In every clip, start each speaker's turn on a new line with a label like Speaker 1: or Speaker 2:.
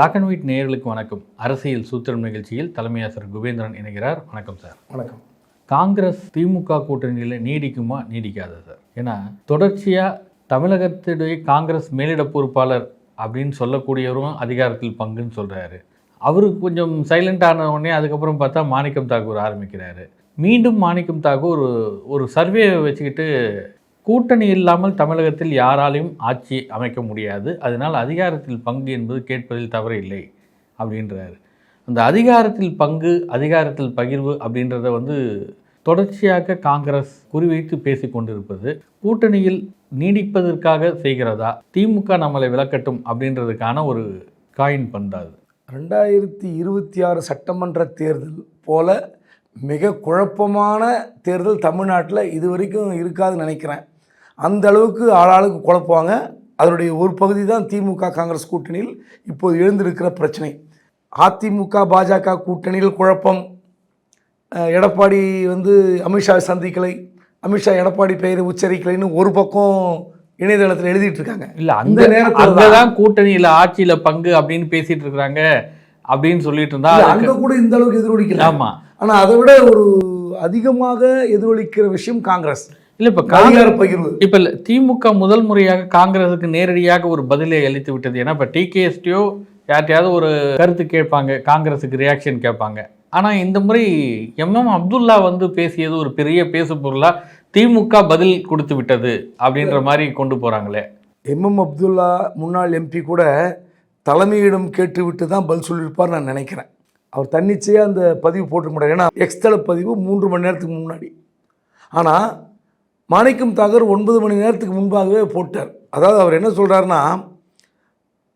Speaker 1: Black and white நேயர்களுக்கு வணக்கம். அரசியல் சூத்திரம் நிகழ்ச்சியில் தலைமை ஆசிரியர் குபேந்திரன் இணைகிறார். வணக்கம் சார்
Speaker 2: வணக்கம்.
Speaker 1: காங்கிரஸ் திமுக கூட்டணியில் நீடிக்குமா நீடிக்காதா சார் ஏன்னா தொடர்ச்சியாக தமிழகத்துடைய காங்கிரஸ் மேலிட பொறுப்பாளர் அப்படின்னு சொல்லக்கூடியவரும் அதிகாரத்தில் பங்குன்னு சொல்கிறாரு அவருக்கு கொஞ்சம் சைலண்ட் ஆன உடனே அதுக்கப்புறம் பார்த்தா மாணிக்கம் தாக்கூர் ஆரம்பிக்கிறாரு. மீண்டும் மாணிக்கம் தாக்கூர் ஒரு ஒரு சர்வே வச்சுக்கிட்டு கூட்டணி இல்லாமல் தமிழகத்தில் யாராலையும் ஆட்சி அமைக்க முடியாது. அதனால் அதிகாரத்தில் பங்கு என்பது கேட்பதில் தவறு இல்லை அப்படின்றார். அந்த அதிகாரத்தில் பங்கு அதிகாரத்தில் பகிர்வு அப்படின்றத வந்து தொடர்ச்சியாக காங்கிரஸ் குறிவைத்து பேசி கொண்டிருப்பது கூட்டணியில் நீடிப்பதற்காக செய்கிறதா திமுக நம்மளை விளக்கட்டும் அப்படின்றதுக்கான ஒரு காயின் பந்தாது.
Speaker 2: ரெண்டாயிரத்தி இருபத்தி ஆறு சட்டமன்ற தேர்தல் போல மிக குழப்பமான தேர்தல் தமிழ்நாட்டில் இது வரைக்கும் இருக்காதுன்னு நினைக்கிறேன். அந்த அளவுக்கு ஆளாளுக்கு குழப்புவாங்க. அதனுடைய ஒரு பகுதி தான் திமுக காங்கிரஸ் கூட்டணியில் இப்போது எழுந்திருக்கிற பிரச்சனை. அதிமுக பாஜக கூட்டணியில் குழப்பம். எடப்பாடி வந்து அமித்ஷா சந்திக்கலை. அமித்ஷா எடப்பாடி பெயரை உச்சரிக்கலைன்னு ஒரு பக்கம் இணையதளத்தில் எழுதிட்டு இருக்காங்க
Speaker 1: இல்ல
Speaker 2: அந்த நேரத்துல தான்
Speaker 1: கூட்டணியில ஆட்சியில பங்கு அப்படின்னு பேசிட்டு இருக்காங்க அப்படின்னு சொல்லிட்டு இருந்தா
Speaker 2: அங்க கூட இந்த அளவுக்கு எதிரொலிக்கல.
Speaker 1: ஆமா.
Speaker 2: ஆனா அதை விட ஒரு அதிகமாக எதிரொலிக்கிற விஷயம் காங்கிரஸ்.
Speaker 1: இல்ல இப்ப காங்கிரஸ்
Speaker 2: பகிர்வு.
Speaker 1: இப்ப இல்ல, திமுக முதல் முறையாக காங்கிரசுக்கு நேரடியாக ஒரு பதிலை அளித்து விட்டது. ஏன்னா இப்ப டிகேஎஸ்டியோ யார்ட்டையாவது ஒரு கருத்து கேட்பாங்க காங்கிரஸுக்கு ரியாக்ஷன் கேட்பாங்க. ஆனா இந்த முறை எம்எம் அப்துல்லா வந்து பேசியது ஒரு பெரிய பேசு பொருளா திமுக பதில் கொடுத்து விட்டது அப்படின்ற மாதிரி கொண்டு போறாங்களே.
Speaker 2: எம்எம் அப்துல்லா முன்னாள் எம்பி கூட தலைமையிடம் கேட்டுவிட்டு தான் பதில் சொல்லியிருப்பார் நான் நினைக்கிறேன். அவர் தன்னிச்சையாக அந்த பதிவு போட்டுக்க முடியாது ஏன்னா எக்ஸ்தல பதிவு மூன்று மணி நேரத்துக்கு முன்னாடி. ஆனால் மாணிக்கம் தாகர் ஒன்பது மணி நேரத்துக்கு முன்பாகவே போட்டார். அதாவது அவர் என்ன சொல்கிறாருன்னா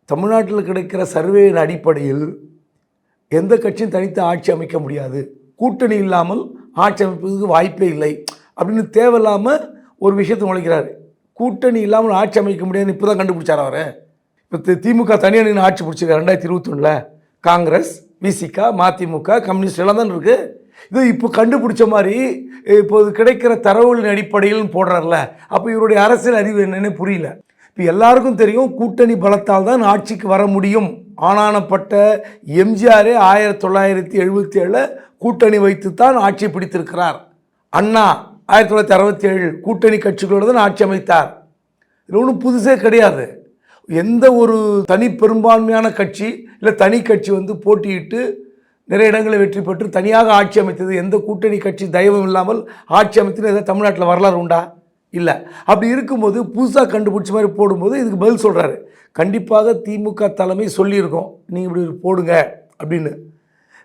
Speaker 2: தமிழ்நாட்டில் கிடைக்கிற சர்வேயின் அடிப்படையில் எந்த கட்சியும் தனித்து ஆட்சி அமைக்க முடியாது. கூட்டணி இல்லாமல் ஆட்சி அமைப்பதற்கு வாய்ப்பே இல்லை. அப்படின்னு தேவையில்லாமல் ஒரு விஷயத்தை உழைக்கிறார் கூட்டணி இல்லாமல் ஆட்சி அமைக்க முடியாதுன்னு இப்போ தான் கண்டுபிடிச்சார் அவர். இப்போ திமுக தனியாக நின்று ஆட்சி பிடிச்சிருக்காரு ரெண்டாயிரத்தி இருபத்தொன்னில். காங்கிரஸ் விசிகா மதிமுக கம்யூனிஸ்ட் எல்லாம் தான் இருக்குது இது இப்போ கண்டுபிடிச்ச மாதிரி இப்போது கிடைக்கிற தரவுகளின் அடிப்படையில் போடுறார்ல. அப்போ இவருடைய அரசியல் அறிவு என்னன்னு புரியல. இப்போ எல்லாருக்கும் தெரியும் கூட்டணி பலத்தால் தான் ஆட்சிக்கு வர முடியும். ஆனானப்பட்ட எம்ஜிஆரே ஆயிரத்தி தொள்ளாயிரத்தி எழுபத்தி ஏழில் கூட்டணி வைத்து தான் ஆட்சி பிடித்திருக்கிறார். அண்ணா ஆயிரத்தி தொள்ளாயிரத்தி அறுபத்தி ஏழு கூட்டணி கட்சிகளோடு தான் ஆட்சி அமைத்தார். இது ஒன்றும் புதுசே கிடையாது. எந்த ஒரு தனி பெரும்பான்மையான கட்சி இல்லை தனி கட்சி வந்து போட்டியிட்டு நிறைய இடங்களில் வெற்றி பெற்று தனியாக ஆட்சி அமைத்தது. எந்த கூட்டணி கட்சி தெய்வம் இல்லாமல் ஆட்சி அமைத்தது எதாவது தமிழ்நாட்டில் வரலாறு உண்டா? இல்லை. அப்படி இருக்கும்போது புதுசாக கண்டுபிடிச்ச மாதிரி போடும்போது இதுக்கு பதில் சொல்கிறாரு கண்டிப்பாக திமுக தலைமை சொல்லியிருக்கோம். நீங்கள் இப்படி போடுங்க அப்படின்னு.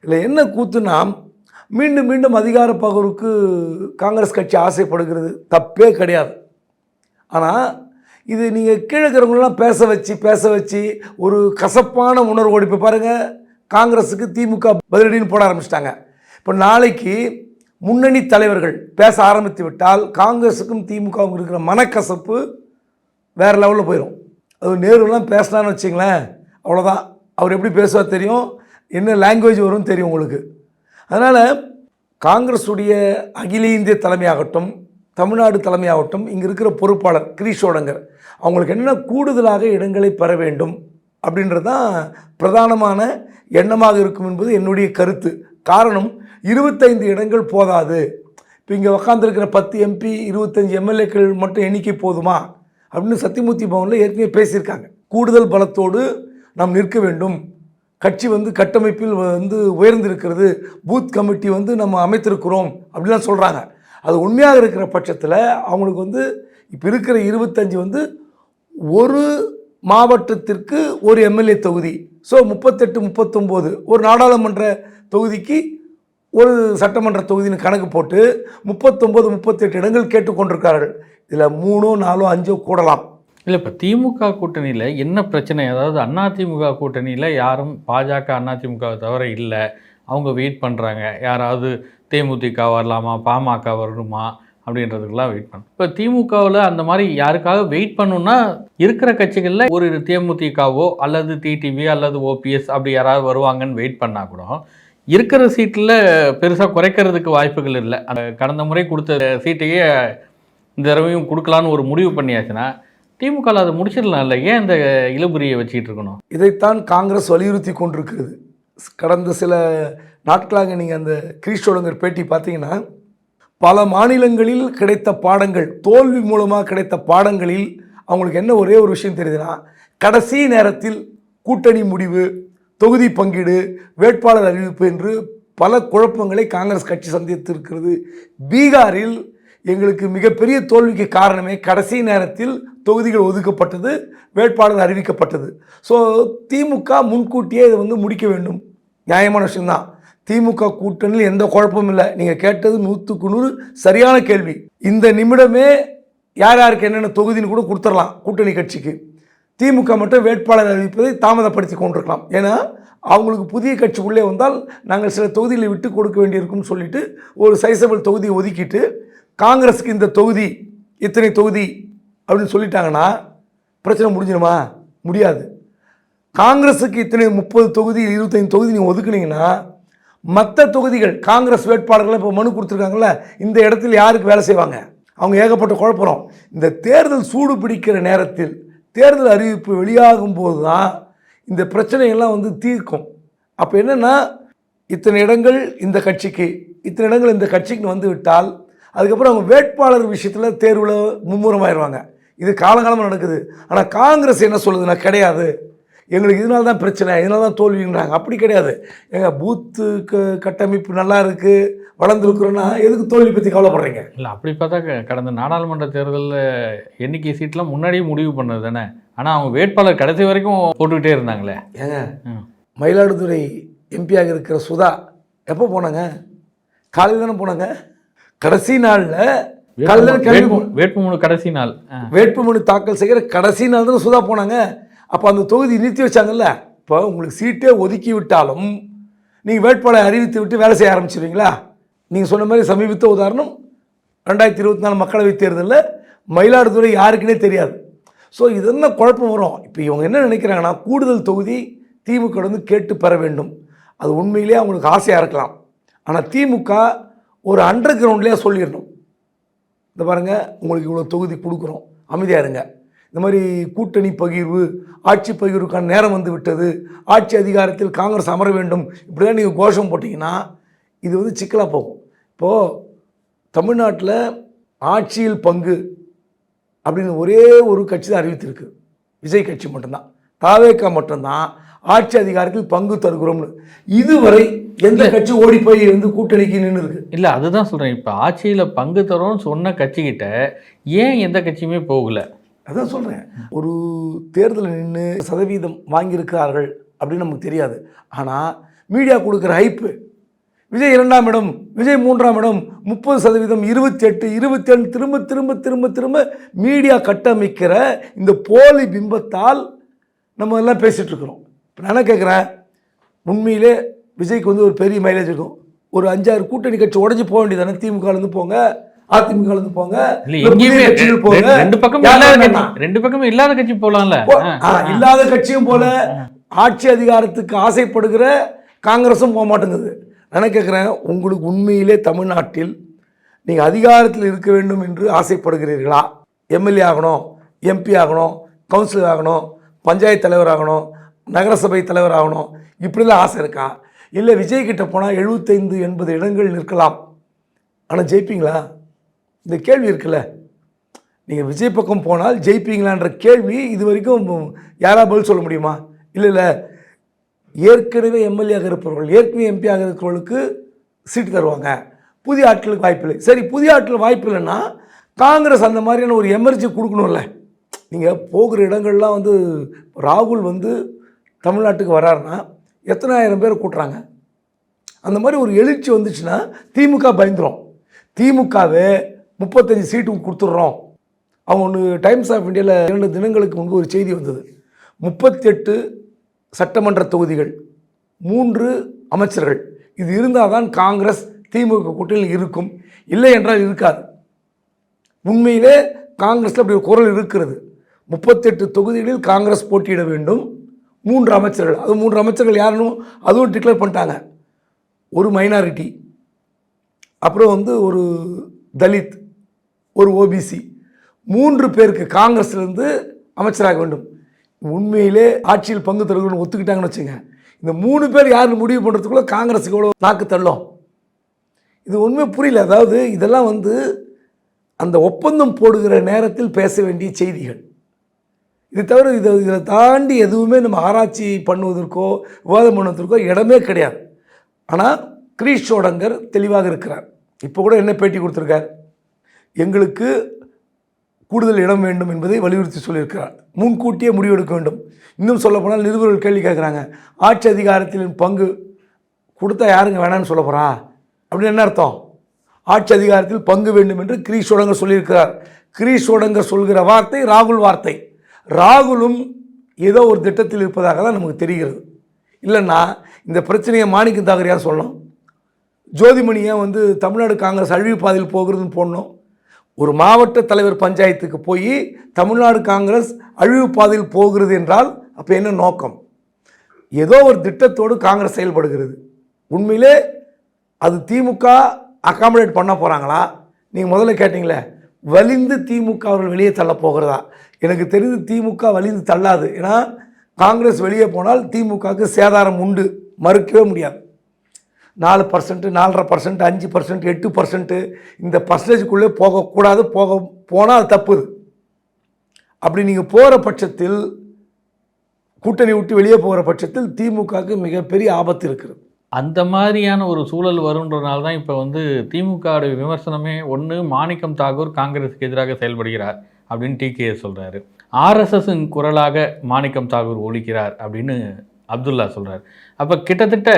Speaker 2: இல்லை என்ன கூத்துனா மீண்டும் மீண்டும் அதிகார பகருக்கு காங்கிரஸ் கட்சி ஆசைப்படுகிறது. தப்பே கிடையாது. ஆனால் இது நீங்கள் கீழே இருக்கிறவங்களெலாம் பேச வச்சு பேச வச்சு ஒரு கசப்பான உணர்வோடு இப்போ பாருங்கள் காங்கிரஸுக்கு திமுக பதிலடின்னு போட ஆரம்பிச்சிட்டாங்க. இப்போ நாளைக்கு முன்னணி தலைவர்கள் பேச ஆரம்பித்து விட்டால் காங்கிரஸுக்கும் திமுகவுக்கும் இருக்கிற மனக்கசப்பு வேறு லெவலில் போயிடும் அது நேருலாம் பேசினான்னு வச்சிங்களேன் அவ்வளோதான் அவர் எப்படி பேசுவார் தெரியும்? என்ன லாங்குவேஜ் வரும்னு தெரியும் உங்களுக்கு. அதனால் காங்கிரஸுடைய அகில இந்திய தலைமையாகட்டும் தமிழ்நாடு தலைமையாகட்டும் இங்கே இருக்கிற பொறுப்பாளர் கிரீஷோடங்கர் அவங்களுக்கு என்ன கூடுதலாக இடங்களை பெற வேண்டும்? அப்படின்றது தான் பிரதானமான எண்ணமாக இருக்கும் என்பது என்னுடைய கருத்து. காரணம் இருபத்தைந்து இடங்கள் போதாது. இப்போ இங்கே உக்காந்துருக்கிற பத்து எம்பி இருபத்தஞ்சி எம்எல்ஏக்கள் மட்டும் எண்ணிக்கை போதுமா? அப்படின்னு சத்தியமூர்த்தி பவனில் ஏற்கனவே பேசியிருக்காங்க. கூடுதல் பலத்தோடு நாம் நிற்க வேண்டும். கட்சி வந்து கட்டமைப்பில் வந்து உயர்ந்திருக்கிறது. பூத் கமிட்டி வந்து நம்ம அமைத்திருக்கிறோம் அப்படிலாம் சொல்கிறாங்க அது உண்மையாக இருக்கிற பட்சத்தில் அவங்களுக்கு வந்து இப்போ இருக்கிற இருபத்தஞ்சி வந்து ஒரு மாவட்டத்திற்கு ஒரு எம்எல்ஏ தொகுதி. ஸோ முப்பத்தெட்டு முப்பத்தொம்போது ஒரு நாடாளுமன்ற தொகுதிக்கு ஒரு சட்டமன்ற தொகுதின்னு கணக்கு போட்டு முப்பத்தொம்போது முப்பத்தெட்டு இடங்கள் கேட்டுக்கொண்டிருக்கார்கள் இதில் மூணோ நாலோ அஞ்சோ கூடலாம்.
Speaker 1: இல்லை இப்போ திமுக கூட்டணியில் என்ன பிரச்சனை? அதாவது அதிமுக கூட்டணியில் யாரும் பாஜக அதிமுக தவிர இல்லை. அவங்க வெயிட் பண்ணுறாங்க யாராவது தேமுதிக வரலாமா பாமக வரணுமா? அப்படின்றதுக்கெல்லாம் வெயிட் பண்ணும் இப்போ திமுகவில் அந்த மாதிரி யாருக்காக வெயிட் பண்ணணும்னா இருக்கிற கட்சிகளில் ஒரு தேமுதிகவோ அல்லது டிடிவி அல்லது ஓபிஎஸ் அப்படி யாராவது வருவாங்கன்னு வெயிட் பண்ணால் கூட இருக்கிற சீட்டில் பெருசாக குறைக்கிறதுக்கு வாய்ப்புகள் இல்லை. அந்த கடந்த முறை கொடுத்த சீட்டையே இந்த தடவையும் கொடுக்கலான்னு ஒரு முடிவு பண்ணியாச்சுன்னா திமுகவில் அதை முடிச்சிடலாம்ல ஏன் இந்த இழுபுரியை வச்சுக்கிட்டு இருக்கணும்?
Speaker 2: இதைத்தான் காங்கிரஸ் வலியுறுத்தி கொண்டிருக்கிறது. கடந்த சில நாட்களாக நீங்கள் அந்த கிரீஷோடங்கர் பேட்டி பார்த்தீங்கன்னா பல மாநிலங்களில் கிடைத்த பாடங்கள் தோல்வி மூலமாக கிடைத்த பாடங்களில் அவங்களுக்கு என்ன ஒரே ஒரு விஷயம் தெரியுதுன்னா கடைசி நேரத்தில் கூட்டணி முடிவு தொகுதி பங்கீடு வேட்பாளர் அறிவிப்பு என்று பல குழப்பங்களை காங்கிரஸ் கட்சி சந்தித்திருக்கிறது. பீகாரில் எங்களுக்கு மிகப்பெரிய தோல்விக்கு காரணமே கடைசி நேரத்தில் தொகுதிகள் ஒதுக்கப்பட்டது வேட்பாளர் அறிவிக்கப்பட்டது. ஸோ திமுக முன்கூட்டியே இதை வந்து முடிக்க வேண்டும். நியாயமான விஷயம்தான். திமுக கூட்டணியில் எந்த குழப்பமும் இல்லை. நீங்கள் கேட்டது நூற்றுக்கு நூறு சரியான கேள்வி. இந்த நிமிடமே யார் யாருக்கு என்னென்ன தொகுதின்னு கூட கொடுத்துடலாம் கூட்டணி கட்சிக்கு. திமுக மட்டும் வேட்பாளர் அறிவிப்பதை தாமதப்படுத்தி கொண்டிருக்கலாம். ஏன்னா அவங்களுக்கு புதிய கட்சி உள்ளே வந்தால் நாங்கள் சில தொகுதிகளை விட்டு கொடுக்க வேண்டியிருக்கும்னு சொல்லிட்டு ஒரு சைசபிள் தொகுதியை ஒதுக்கிட்டு காங்கிரஸுக்கு இந்த தொகுதி இத்தனை தொகுதி அப்படின்னு சொல்லிட்டாங்கன்னா பிரச்சனை முடிஞ்சிடுமா முடியாது. காங்கிரஸுக்கு இத்தனை முப்பது தொகுதி இருபத்தைந்து தொகுதி நீங்கள் ஒதுக்குனீங்கன்னா மற்ற தொகுதிகள் காங்கிரஸ் வேட்பாளர்கள் இப்போ மனு கொடுத்துருக்காங்கல்ல இந்த இடத்துல யாருக்கு வேலை செய்வாங்க? அவங்க ஏகப்பட்ட குழப்பம் இந்த தேர்தல் சூடு பிடிக்கிற நேரத்தில் தேர்தல் அறிவிப்பு வெளியாகும் போது தான் இந்த பிரச்சனையெல்லாம் வந்து தீர்க்கும். அப்போ என்னென்னா இத்தனை இடங்கள் இந்த கட்சிக்கு இத்தனை இடங்கள் இந்த கட்சிக்கு வந்து விட்டால் அதுக்கப்புறம் அவங்க வேட்பாளர் விஷயத்தில் தேர்வில் மும்முரமாயிடுவாங்க இது காலகாலமாக நடக்குது. ஆனால் காங்கிரஸ் என்ன சொல்லுதுன்னா கிடையாது. எங்களுக்கு இதனால தான் பிரச்சனை இதனால தான் தோல்விங்கிறாங்க. அப்படி கிடையாது. எங்கள் பூத்து க கட்டமைப்பு நல்லா இருக்குது வளர்ந்துருக்குறோன்னா எதுக்கு தோல்வி பற்றி கவலைப்படுறீங்க?
Speaker 1: இல்லை அப்படி பார்த்தா கடந்த நாடாளுமன்ற தேர்தலில் எண்ணிக்கை சீட்லாம் முன்னாடியே முடிவு பண்ணது தானே? ஆனால் அவங்க வேட்பாளர் கடைசி வரைக்கும் போட்டுக்கிட்டே இருந்தாங்களே.
Speaker 2: ஏங்க. மயிலாடுதுறை எம்பியாக இருக்கிற சுதா எப்போ போனாங்க? காலையில் தானே போனாங்க? கடைசி நாளில்
Speaker 1: வேட்புமனு கடைசி நாள்.
Speaker 2: வேட்புமனு தாக்கல் செய்கிற கடைசி நாள் தானே சுதா போனாங்க? அப்போ அந்த தொகுதி நிறுத்தி வச்சாங்கல்ல? இப்போ உங்களுக்கு சீட்டே ஒதுக்கி விட்டாலும் நீங்கள் வேட்பாளரை அறிவித்து விட்டு வேலை செய்ய ஆரம்பிச்சிருவீங்களா? நீங்கள் சொன்ன மாதிரி சமீபத்த உதாரணம் ரெண்டாயிரத்தி இருபத்தி நாலு மக்களவைத் தேர்தலில் மயிலாடுதுறை யாருக்குன்னே தெரியாது. ஸோ இது என்ன குழப்பம் வரும்? இப்போ இவங்க என்ன நினைக்கிறாங்கன்னா கூடுதல் தொகுதி திமுக வந்து கேட்டு பெற வேண்டும். அது உண்மையிலேயே அவங்களுக்கு ஆசையாக இருக்கலாம். ஆனால் திமுக ஒரு அண்டர் கிரவுண்ட்லேயே சொல்லிடணும். இந்த பாருங்க உங்களுக்கு இவ்வளோ தொகுதி கொடுக்குறோம். அமைதியாக இருங்க. இந்த மாதிரி கூட்டணி பகிர்வு ஆட்சி பகிர்வுக்கான நேரம் வந்து விட்டது. ஆட்சி அதிகாரத்தில் காங்கிரஸ் அமர வேண்டும். இப்படி தான் நீங்கள் கோஷம் போட்டிங்கன்னா இது வந்து சிக்கலாக போகும். இப்போது தமிழ்நாட்டில் ஆட்சியில் பங்கு அப்படின்னு ஒரே ஒரு கட்சி தான் அறிவித்திருக்கு. விஜய் கட்சி மட்டும்தான். தாவேக்கா மட்டும்தான் ஆட்சி அதிகாரத்தில் பங்கு தருகிறோம்னு. இதுவரை எந்த கட்சி ஓடி போய் வந்து கூட்டணிக்கு நின்று இருக்கு
Speaker 1: இல்லை அதுதான் சொல்கிறேன் இப்போ ஆட்சியில் பங்கு தரோன்னு சொன்ன கட்சிக்கிட்ட ஏன் எந்த கட்சியுமே போகல?
Speaker 2: அதான் சொல்கிறேன் ஒரு தேர்தலில் நின்று சதவீதம் வாங்கியிருக்கிறார்கள் அப்படின்னு நமக்கு தெரியாது. ஆனால் மீடியா கொடுக்குற ஹைப்பு விஜய் இரண்டாம் இடம் விஜய் மூன்றாம் இடம் முப்பது சதவீதம் இருபத்தி எட்டு இருபத்தி ஏழு திரும்ப திரும்ப திரும்ப திரும்ப மீடியா கட்டமைக்கிற இந்த போலி பிம்பத்தால் நம்ம எல்லாம் பேசிகிட்ருக்குறோம் இப்போ நான் என்ன கேட்குறேன் உண்மையிலே விஜய்க்கு வந்து ஒரு பெரிய மைலேஜ் இருக்கும். ஒரு அஞ்சாறு கூட்டணி கட்சி உடஞ்சி போக வேண்டியதானே திமுகலேருந்து போங்க. போங்க
Speaker 1: இல்ல
Speaker 2: புதிய
Speaker 1: எங்கேயுமே
Speaker 2: கட்சிகள் போங்க.
Speaker 1: ரெண்டு- பக்கம் ரெண்டு பக்கமும் இல்லாத கட்சி போலாம்ல.
Speaker 2: இல்லாத கட்சியும் போல ஆட்சி அதிகாரத்துக்கு ஆசைப்படுகிற காங்கிரஸும் போக மாட்டேங்குது. நான் கேட்குறேன் உங்களுக்கு உண்மையிலே தமிழ்நாட்டில் நீங்கள் அதிகாரத்தில் இருக்க வேண்டும் என்று ஆசைப்படுகிறீர்களா? எம்எல்ஏ ஆகணும் எம்பி ஆகணும் கவுன்சிலர் ஆகணும் பஞ்சாயத்து தலைவர் ஆகணும் நகரசபை தலைவர் ஆகணும் இப்படிலாம் ஆசை இருக்கா? இல்லை விஜய் கிட்ட போனால் எழுபத்தைந்து எண்பது இடங்கள் நிற்கலாம். ஆனால் ஜெயிப்பீங்களா? இந்த கேள்வி இருக்குல்ல? நீங்கள் விஜய் பக்கம் போனால் ஜெயிப்பீங்களான்ற கேள்வி இது வரைக்கும் யாரா பதில் சொல்ல முடியுமா? இல்லை இல்லை. ஏற்கனவே எம்எல்ஏ இருப்பவர்கள் ஏற்கனவே எம்பி இருக்கிறவர்களுக்கு சீட்டு தருவாங்க. புதிய ஆட்களுக்கு வாய்ப்பு இல்லை. சரி புதிய ஆட்கள் வாய்ப்பு இல்லைன்னா காங்கிரஸ் அந்த மாதிரியான ஒரு எமர்ஜி கொடுக்கணும்ல. நீங்கள் போகிற இடங்கள்லாம் வந்து ராகுல் வந்து தமிழ்நாட்டுக்கு வராருன்னா எத்தனாயிரம் பேர் கூட்டுறாங்க? அந்த மாதிரி ஒரு எழுச்சி வந்துச்சுன்னா திமுக பயந்துரும். திமுகவே முப்பத்தஞ்சு சீட்டு கொடுத்துட்றோம். அவங்க ஒன்று டைம்ஸ் ஆஃப் இந்தியாவில் இரண்டு தினங்களுக்கு முன்பு ஒரு செய்தி வந்தது. முப்பத்தெட்டு சட்டமன்ற தொகுதிகள் மூன்று அமைச்சர்கள். இது இருந்தால் தான் காங்கிரஸ் திமுக கூட்டணியில் இருக்கும். இல்லை என்றால் இருக்காது. உண்மையிலே காங்கிரஸில் அப்படி ஒரு குரல் இருக்கிறது. முப்பத்தெட்டு தொகுதிகளில் காங்கிரஸ் போட்டியிட வேண்டும். மூன்று அமைச்சர்கள். அது மூன்று அமைச்சர்கள் யாருன்னு அதுவும் டிக்ளேர் பண்ணிட்டாங்க. ஒரு மைனாரிட்டி அப்புறம் வந்து ஒரு தலித். ஒரு ஓபிசி மூன்று பேருக்கு காங்கிரஸ்லேருந்து அமைச்சராக வேண்டும். உண்மையிலே ஆட்சியில் பங்கு தருகிறோம்னு ஒத்துக்கிட்டாங்கன்னு வச்சுங்க. இந்த மூணு பேர் யாருன்னு முடிவு பண்ணுறதுக்குள்ளே காங்கிரஸுக்கு எவ்வளோ நாக்கு தள்ளும்? இது ஒன்றுமே புரியல. அதாவது இதெல்லாம் வந்து அந்த ஒப்பந்தம் போடுகிற நேரத்தில் பேச வேண்டிய செய்திகள். இது தவிர இதை இதை தாண்டி எதுவுமே நம்ம ஆராய்ச்சி பண்ணுவதற்கோ விவாதம் பண்ணுவதற்கோ இடமே கிடையாது. ஆனால் கிரீஷ் சோடங்கர் தெளிவாக இருக்கிறார். இப்போ கூட என்ன பேட்டி கொடுத்துருக்கார்? எங்களுக்கு கூடுதல் இடம் வேண்டும் என்பதை வலியுறுத்தி சொல்லியிருக்கிறார். முன்கூட்டியே முடிவெடுக்க வேண்டும். இன்னும் சொல்லப்போனால் நிருபர்கள் கேள்வி கேட்குறாங்க. ஆட்சி அதிகாரத்தில் பங்கு கொடுத்தா யாருங்க வேணாம்னு சொல்ல போகிறா அப்படின்னு என்ன அர்த்தம்? ஆட்சி அதிகாரத்தில் பங்கு வேண்டும் என்று கிரீஷ் சோடங்கர் சொல்லியிருக்கிறார். கிரீஷ் சோடங்கர் சொல்கிற வார்த்தை ராகுல் வார்த்தை. ராகுலும் ஏதோ ஒரு திட்டத்தில் இருப்பதாக தான் நமக்கு தெரிகிறது. இல்லைன்னா இந்த பிரச்சனையை மாணிக்கம் தாகர் யார் சொல்லணும்? ஜோதிமணியை வந்து தமிழ்நாடு காங்கிரஸ் அழிவு பாதையில் போகிறதுன்னு போடணும்? ஒரு மாவட்ட தலைவர் பஞ்சாயத்துக்கு போய் தமிழ்நாடு காங்கிரஸ் அழிவு பாதையில் போகிறது என்றால் அப்போ என்ன நோக்கம்? ஏதோ ஒரு திட்டத்தோடு காங்கிரஸ் செயல்படுகிறது. உண்மையிலே அது திமுக அகாமடேட் பண்ண போகிறாங்களா நீங்கள் முதல்ல கேட்டிங்களே வலிந்து திமுக அவர்கள் வெளியே தள்ள போகிறதா? எனக்கு தெரிந்து திமுக வலிந்து தள்ளாது. ஏன்னா காங்கிரஸ் வெளியே போனால் திமுகவுக்கு சேதாரம் உண்டு. மறுக்கவே முடியாது. நாலு பர்சன்ட்டு நாலரை பர்சன்ட் அஞ்சு பர்சன்ட் எட்டு பர்சன்ட்டு இந்த பர்சன்டேஜுக்குள்ளே போகக்கூடாது போக போனால் அது தப்பு அப்படி நீங்கள் போகிற பட்சத்தில் கூட்டணி விட்டு வெளியே போகிற பட்சத்தில் திமுகவுக்கு மிகப்பெரிய ஆபத்து இருக்கிறது
Speaker 1: அந்த மாதிரியான ஒரு சூழல் வருன்றதுனால தான் இப்போ வந்து திமுகவுடைய விமர்சனமே ஒன்று மாணிக்கம் தாகூர் காங்கிரஸுக்கு எதிராக செயல்படுகிறார் அப்படின்னு டிகேஎஸ் சொல்கிறாரு ஆர்எஸ்எஸின் குரலாக மாணிக்கம் தாகூர் ஒழிக்கிறார் அப்படின்னு அப்துல்லா சொல்கிறார் அப்போ கிட்டத்தட்ட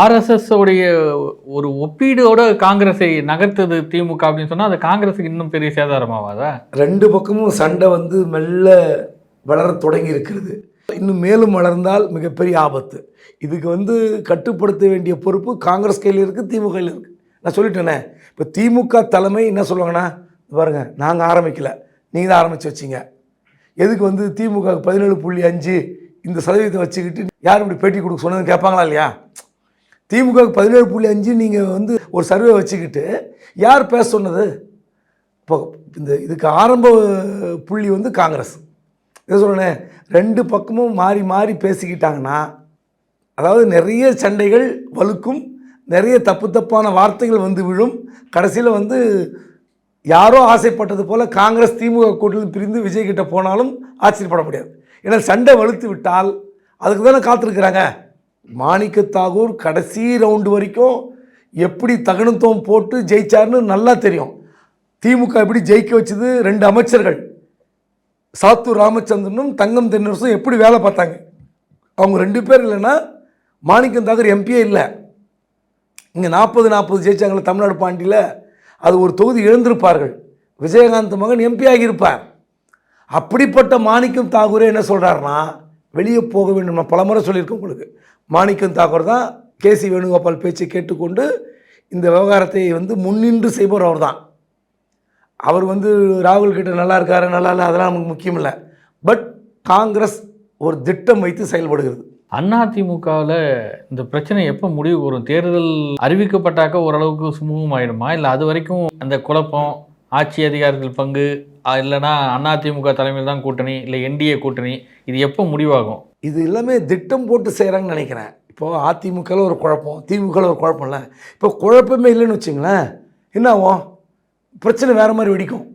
Speaker 1: ஆர்எஸ்எஸ் உடைய ஒரு ஒப்பீடோட காங்கிரஸை நகர்த்தது திமுக அப்படின்னு சொன்னால் அது காங்கிரஸுக்கு இன்னும் பெரிய சேதாரமாவாதா
Speaker 2: ரெண்டு பக்கமும் சண்டை வந்து மெல்ல வளரத் தொடங்கி இருக்கிறது. இன்னும் மேலும் வளர்ந்தால் மிகப்பெரிய ஆபத்து. இதுக்கு வந்து கட்டுப்படுத்த வேண்டிய பொறுப்பு காங்கிரஸ் கையில் இருக்குது திமுக கையில் இருக்குது நான் சொல்லிட்டேனே இப்போ திமுக தலைமை என்ன சொல்லுவாங்கன்னா பாருங்க நாங்கள் ஆரம்பிக்கல. நீங்கள் தான் ஆரம்பித்து வச்சிங்க. எதுக்கு வந்து திமுக பதினேழு புள்ளி அஞ்சு இந்த சதவீதத்தை வச்சுக்கிட்டு யார் இப்படி பேட்டி கொடுக்க சொன்னதுன்னு கேட்பாங்களா இல்லையா? திமுக பதினேழு புள்ளி அஞ்சு நீங்கள் வந்து ஒரு சர்வே வச்சுக்கிட்டு யார் பேச சொன்னது? இப்போ இந்த இதுக்கு ஆரம்ப புள்ளி வந்து காங்கிரஸ். இதை சொல்கிறேன் ரெண்டு பக்கமும் மாறி மாறி பேசிக்கிட்டாங்கன்னா அதாவது நிறைய சண்டைகள் வலுக்கும் நிறைய தப்பு தப்பான வார்த்தைகள் வந்து விழும் கடைசியில் வந்து யாரோ ஆசைப்பட்டது போல் காங்கிரஸ் திமுக கூட்டத்தில் பிரிந்து விஜய்கிட்ட போனாலும் ஆச்சரியப்பட முடியாது. ஏன்னா சண்டை வலுத்து விட்டால் அதுக்கு தானே காத்திருக்கிறாங்க. மாணிக்க தாகூர் கடைசி ரவுண்டு வரைக்கும் எப்படி தகனத்துவம் போட்டு ஜெயிச்சார்னு நல்லா தெரியும். திமுக எப்படி ஜெயிக்க வச்சது ரெண்டு அமைச்சர்கள். சாத்தூர் ராமச்சந்திரனும் தங்கம் தென்னரசும் எப்படி வேலை பார்த்தாங்க. அவங்க ரெண்டு பேர் இல்லைன்னா மாணிக்கம் தாகூர் எம்பியே இல்லை. இங்கே நாற்பது நாற்பது ஜெயிச்சாங்களே தமிழ்நாடு பாண்டியில். அது ஒரு தொகுதி எழுந்திருப்பார்கள் விஜயகாந்த் மகன் எம்பி ஆகியிருப்பார். அப்படிப்பட்ட மாணிக்கம் தாகூரே என்ன சொல்கிறாருன்னா வெளியே போக வேண்டும் நான் பலமுறை சொல்லியிருக்கேன் உங்களுக்கு. மாணிக்கம் தாகூர் தான் கேசி வேணுகோபால் பேச்சை கேட்டுக்கொண்டு இந்த விவகாரத்தை வந்து முன்னின்று செய்பவர் அவர் தான் அவர் வந்து ராகுல் கிட்ட நல்லா இருக்காரு நல்லா இல்லை அதெல்லாம் நமக்கு முக்கியம் இல்லை பட் காங்கிரஸ் ஒரு திட்டம் வைத்து செயல்படுகிறது.
Speaker 1: அதிமுகவில் இந்த பிரச்சனை எப்போ முடிவு வரும் தேர்தல் அறிவிக்கப்பட்டாக்க ஓரளவுக்கு சுமூகமாயிடுமா? இல்லை அது வரைக்கும் அந்த குழப்பம் ஆட்சி அதிகாரத்தில் பங்கு அஹ் இல்லைன்னா அதிமுக தலைமையில் தான் கூட்டணி இல்லை என்டிஏ கூட்டணி இது எப்போ முடிவாகும்?
Speaker 2: இது எல்லாமே திட்டம் போட்டு செய்கிறாங்கன்னு நினைக்கிறேன். இப்போது அதிமுகவில் ஒரு குழப்பம் திமுகவில் ஒரு குழப்பம் இல்லை இப்போ குழப்பமே இல்லைன்னு வச்சுங்களேன் என்ன ஆகும்? பிரச்சனை வேறு மாதிரி வெடிக்கும்.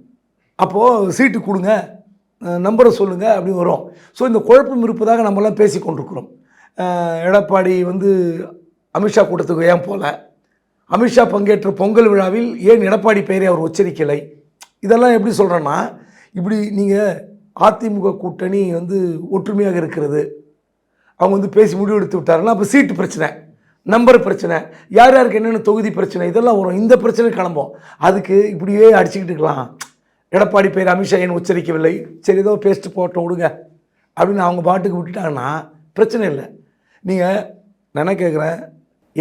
Speaker 2: அப்போது சீட்டு கொடுங்க நம்பரை சொல்லுங்கள் அப்படின்னு வரும். ஸோ இந்த குழப்பம் இருப்பதாக நம்மலாம் பேசி கொண்டிருக்கிறோம் எடப்பாடி வந்து அமித்ஷா கூட்டத்துக்கு ஏன் போகல அமித்ஷா பங்கேற்ற பொங்கல் விழாவில் ஏன் எடப்பாடி பெயரை அவர் உச்சரிக்கலை? இதெல்லாம் எப்படி சொல்கிறேன்னா இப்படி நீங்கள் அதிமுக கூட்டணி வந்து ஒற்றுமையாக இருக்கிறது. அவங்க வந்து பேசி முடிவெடுத்து விட்டாருன்னா அப்போ சீட்டு பிரச்சனை நம்பர் பிரச்சனை யார் யாருக்கு என்னென்ன தொகுதி பிரச்சனை இதெல்லாம் வரும். இந்த பிரச்சனை கிளம்பும். அதுக்கு இப்படியே அடிச்சுக்கிட்டு இருக்கலாம். எடப்பாடி பேர் அமித்ஷா ஏன் உச்சரிக்கவில்லை? சரி ஏதோ பேஸ்ட்டு போட்டோம் விடுங்க. அப்படின்னு அவங்க பாட்டுக்கு விட்டுட்டாங்கன்னா பிரச்சனை இல்லை. நீங்கள் நான் கேட்குறேன்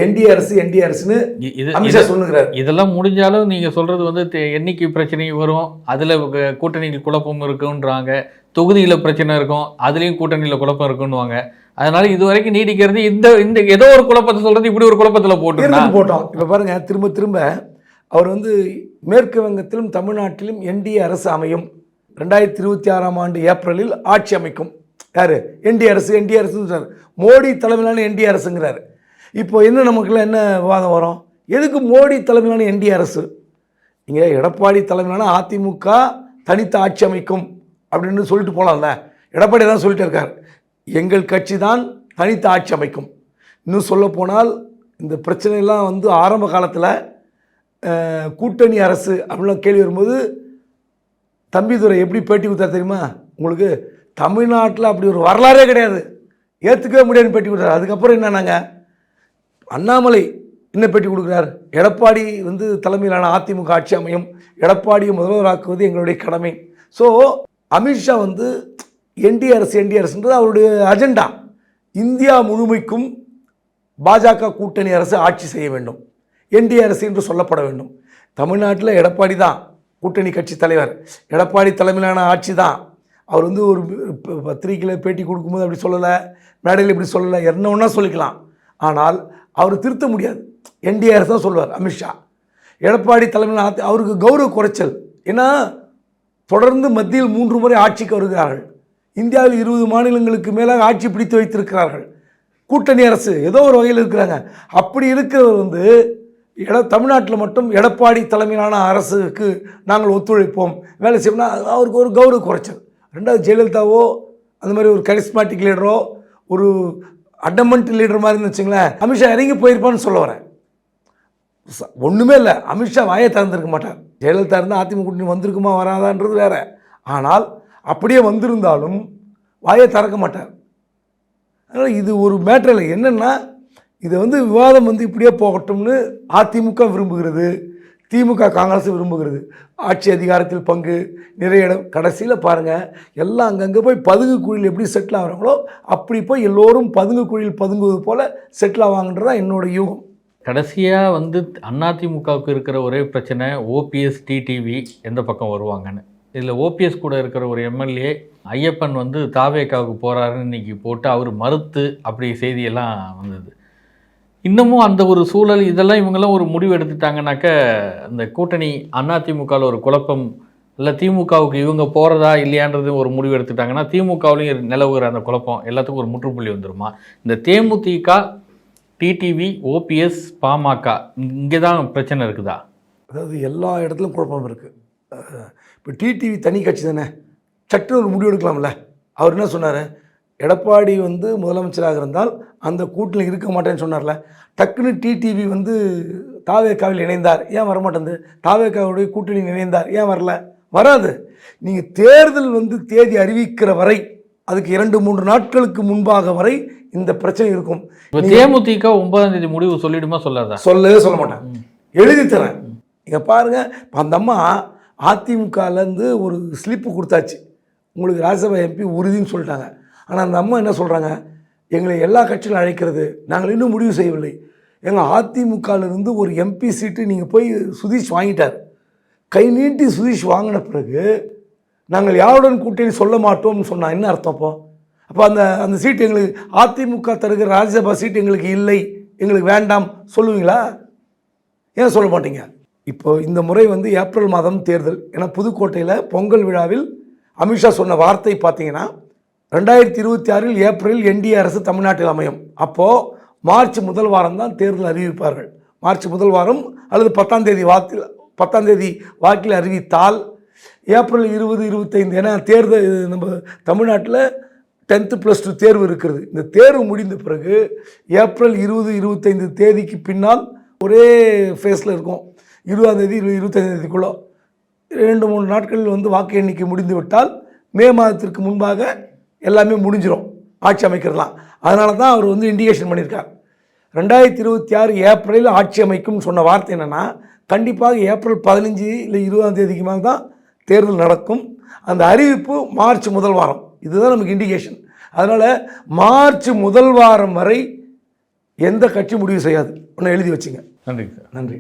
Speaker 2: என்டிஏ அரசு என்டிஏ அரசுன்னு அமித்ஷா சொல்லுங்கிறார்
Speaker 1: இதெல்லாம் முடிஞ்சாலும் நீங்கள் சொல்கிறது வந்து எண்ணிக்கை பிரச்சனை வரும். அதில் கூட்டணியில் குழப்பம் இருக்குன்றாங்க. தொகுதியில் பிரச்சனை இருக்கும். அதுலேயும் கூட்டணியில் குழப்பம் இருக்குன்னுவாங்க. அதனால இது வரைக்கும் நீடிக்கிறது இந்த இந்த ஏதோ ஒரு குழப்பத்தை சொல்றது இப்படி ஒரு குழப்பத்தில்
Speaker 2: இருந்து போட்டோம். இப்போ பாருங்க திரும்ப திரும்ப அவர் வந்து மேற்கு வங்கத்திலும் தமிழ்நாட்டிலும் என்டிஏ அரசு அமையும். ரெண்டாயிரத்தி இருபத்தி ஆறாம் ஆண்டு ஏப்ரலில் ஆட்சி அமைக்கும். யார்? என்டி அரசு என்டி அரசு மோடி தலைமையிலான என்டி அரசுங்கிறாரு. இப்போ என்ன நமக்குள்ள என்ன விவாதம் வரும்? எதுக்கு மோடி தலைமையிலான என்டி அரசு? இங்கே எடப்பாடி தலைமையிலான அதிமுக தனித்து ஆட்சி அமைக்கும் அப்படின்னு சொல்லிட்டு போகலாம்ல எடப்பாடி தான் சொல்லிட்டு இருக்கார். எங்கள் கட்சி தான் தனித்து ஆட்சி அமைக்கும். இன்னும் சொல்லப்போனால் இந்த பிரச்சனையெல்லாம் வந்து ஆரம்ப காலத்தில் கூட்டணி அரசு அப்படிலாம் கேள்வி வரும்போது தம்பிதுரை எப்படி பேட்டி கொடுத்தாரு தெரியுமா? உங்களுக்கு தமிழ்நாட்டில் அப்படி ஒரு வரலாறே கிடையாது. ஏற்றுக்கவே முடியாதுன்னு பேட்டி கொடுத்தாரு. அதுக்கப்புறம் என்னன்னாங்க அண்ணாமலை என்ன பேட்டி கொடுக்குறார்? எடப்பாடி வந்து தலைமையிலான அதிமுக ஆட்சி அமையும். எடப்பாடியை முதல்வராக்குவது எங்களுடைய கடமை. ஸோ அமித்ஷா வந்து என்டி அரசு என்டி அரசுன்றது அவருடைய அஜெண்டா. இந்தியா முழுமைக்கும் பாஜக கூட்டணி அரசு ஆட்சி செய்ய வேண்டும். என்டி அரசு என்று சொல்லப்பட வேண்டும். தமிழ்நாட்டில் எடப்பாடி தான் கூட்டணி கட்சி தலைவர். எடப்பாடி தலைமையிலான ஆட்சி தான். அவர் வந்து ஒரு ப- பத்திரிக்கையில் பேட்டி கொடுக்கும்போது அப்படி சொல்லலை மேடையில் இப்படி சொல்லலை என்ன ஒன்றா சொல்லிக்கலாம். ஆனால் அவர் திருத்த முடியாது. என்டிஆர்எஸ் தான் சொல்வார் அமித்ஷா எடப்பாடி தலைமையில் அவருக்கு கௌரவ குறைச்சல். ஏன்னா தொடர்ந்து மத்தியில் மூன்று முறை ஆட்சிக்கு வருகிறார்கள். இந்தியாவில் இருபது மாநிலங்களுக்கு மேலாக ஆட்சி பிடித்து வைத்திருக்கிறார்கள். கூட்டணி அரசு ஏதோ ஒரு வகையில் இருக்கிறாங்க. அப்படி இருக்கிறவர் வந்து எட தமிழ்நாட்டில் மட்டும் எடப்பாடி தலைமையிலான அரசுக்கு நாங்கள் ஒத்துழைப்போம். வேலை செய்யணும்னா அவருக்கு ஒரு கௌரவ குறைச்சல். ரெண்டாவது ஜெயலலிதாவோ அந்த மாதிரி ஒரு கரிஸ்மாட்டிக் லீடரோ ஒரு அடமெண்ட் லீடர் மாதிரி இருந்து வச்சுங்களேன் அமித்ஷா இறங்கி போயிருப்பான்னு சொல்ல வரேன். ஒன்றுமே இல்லை. அமித்ஷா வாயை திறந்திருக்க மாட்டார். ஜெயலலிதா இருந்தால் அதிமுக கூட்டணி வந்திருக்குமா வராதான்றது வேற. ஆனால் அப்படியே வந்திருந்தாலும் வாயை திறக்க மாட்டார். அதனால் இது ஒரு மேட்டர் இல்லை. என்னென்னா இதை வந்து விவாதம் வந்து இப்படியே போகட்டும்னு அதிமுக விரும்புகிறது. திமுக காங்கிரஸ் விரும்புகிறது. ஆட்சி அதிகாரத்தில் பங்கு நிறைய இடம். கடைசியில் பாருங்கள் எல்லாம் அங்கங்கே போய் பதுங்கு குழியில் எப்படி செட்டில் ஆகுறாங்களோ அப்படி போய் எல்லோரும் பதுங்கு குழியில் பதுங்குவது போல் செட்டில் ஆவாங்கன்றது தான் என்னோடய யூகம்.
Speaker 1: கடைசியாக வந்து அதிமுகவுக்கு இருக்கிற ஒரே பிரச்சனை ஓபிஎஸ் டிடிவி எந்த பக்கம் வருவாங்கன்னு. இதில் ஓபிஎஸ் கூட இருக்கிற ஒரு எம்எல்ஏ ஐயப்பன் வந்து தாவேக்காவுக்கு போகிறாருன்னு இன்றைக்கி போட்டு அவர் மறுத்து அப்படி செய்தியெல்லாம் வந்தது. இன்னமும் அந்த ஒரு சூழல் இதெல்லாம் இவங்கெல்லாம் ஒரு முடிவு எடுத்துட்டாங்கனாக்க இந்த கூட்டணி அதிமுகவில் ஒரு குழப்பம் இல்லை திமுகவுக்கு இவங்க போகிறதா இல்லையான்றது ஒரு முடிவு எடுத்துட்டாங்கன்னா திமுகவுலையும் நிலவுகிற அந்த குழப்பம் எல்லாத்துக்கும் ஒரு முற்றுப்புள்ளி வந்துருமா? இந்த தேமுதிக டிடிவி ஓபிஎஸ் பாமக இங்கே தான் பிரச்சனை இருக்குதா?
Speaker 2: அதாவது எல்லா இடத்துலையும் குழப்பம் இருக்குது இப்போ டிடிவி தனி கட்சி தானே? சட்டுன்னு ஒரு முடிவு எடுக்கலாம்ல. அவர் என்ன சொன்னார்? எடப்பாடி வந்து முதலமைச்சராக இருந்தால் அந்த கூட்டணியில் இருக்க மாட்டேன்னு சொன்னார்ல. டக்குன்னு டிடிவி வந்து தாவேக்காவில் இணைந்தார். ஏன் வரமாட்டேங்குது? தாவேக்காவுடைய கூட்டணியில் இணைந்தார். ஏன் வரல? வராது. நீங்கள் தேர்தல் வந்து தேதி அறிவிக்கிற வரை அதுக்கு இரண்டு மூன்று நாட்களுக்கு முன்பாக வரை இந்த பிரச்சனை இருக்கும்.
Speaker 1: தேமுதிக ஒன்பதாம் தேதி முடிவு சொல்லிடுமா சொல்லாதா?
Speaker 2: சொல்லவே சொல்ல மாட்டேன். எழுதி தரேன். இங்க பாருங்க இப்ப அந்த அம்மா அதிமுகலேருந்து ஒரு ஸ்லிப்பு கொடுத்தாச்சு. உங்களுக்கு ராஜ்யசபா எம்பி உறுதின்னு சொல்லிட்டாங்க. ஆனால் அந்த அம்மா என்ன சொல்கிறாங்க எங்களை எல்லா கட்சியிலும் அழைக்கிறது. நாங்கள் இன்னும் முடிவு செய்யவில்லை. எங்கள் அதிமுகலேருந்து ஒரு எம்பி சீட்டு நீங்கள் போய் சுதீஷ் வாங்கிட்டார். கை நீட்டி சுதீஷ் வாங்கின பிறகு நாங்கள் யாருடன் கூட்டணி சொல்ல மாட்டோம்னு சொன்னால் என்ன அர்த்தம் அப்போ? அப்போ அந்த அந்த சீட்டு எங்களுக்கு அதிமுக தருகிற ராஜ்யசபா சீட்டு எங்களுக்கு இல்லை. எங்களுக்கு வேண்டாம். சொல்லுவீங்களா? ஏன் சொல்ல மாட்டீங்க? இப்போ இந்த முறை வந்து ஏப்ரல் மாதம் தேர்தல். ஏன்னா புதுக்கோட்டையில் பொங்கல் விழாவில் அமித்ஷா சொன்ன வார்த்தை பார்த்தீங்கன்னா ரெண்டாயிரத்தி இருபத்தி ஆறில் ஏப்ரலில் என்டிஏ அரசு தமிழ்நாட்டில் அமையும். அப்போது மார்ச் முதல் வாரம் தான் தேர்தல் அறிவிப்பார்கள். மார்ச் முதல் வாரம் அல்லது பத்தாம் தேதி வாக்கில் பத்தாம் தேதி வாக்கில் அறிவித்தால் ஏப்ரல் இருபது இருபத்தைந்து ஏன்னா தேர்தல் நம்ம தமிழ்நாட்டில் டென்த்து ப்ளஸ் டூ தேர்வு இருக்கிறது. இந்த தேர்வு முடிந்த பிறகு ஏப்ரல் இருபது இருபத்தைந்து தேதிக்கு பின்னால் ஒரே ஃபேஸில் இருக்கும். இருபதாம் தேதி இருபது இருபத்தைந்து தேதிக்குள்ளே. ரெண்டு மூணு நாட்களில் வந்து வாக்கு எண்ணிக்கை முடிந்துவிட்டால் மே மாதத்திற்கு முன்பாக எல்லாமே முடிஞ்சிடும் ஆட்சி அமைக்கிறதுலாம். அதனால தான் அவர் வந்து இண்டிகேஷன் பண்ணியிருக்கார். ரெண்டாயிரத்தி இருபத்தி ஆறு ஏப்ரலில் ஆட்சி அமைக்கும்னு சொன்ன வார்த்தை என்னென்னா கண்டிப்பாக ஏப்ரல் பதினஞ்சு இல்லை இருபதாம் தேதிக்கு மேலே தான் தேர்தல் நடக்கும். அந்த அறிவிப்பு மார்ச் முதல் வாரம். இதுதான் நமக்கு இண்டிகேஷன் அதனால் மார்ச் முதல் வாரம் வரை எந்த கட்சி முடிவு செய்யாது. ஒன்று எழுதி வச்சுங்க.
Speaker 1: நன்றிங்க சார்.
Speaker 2: நன்றி.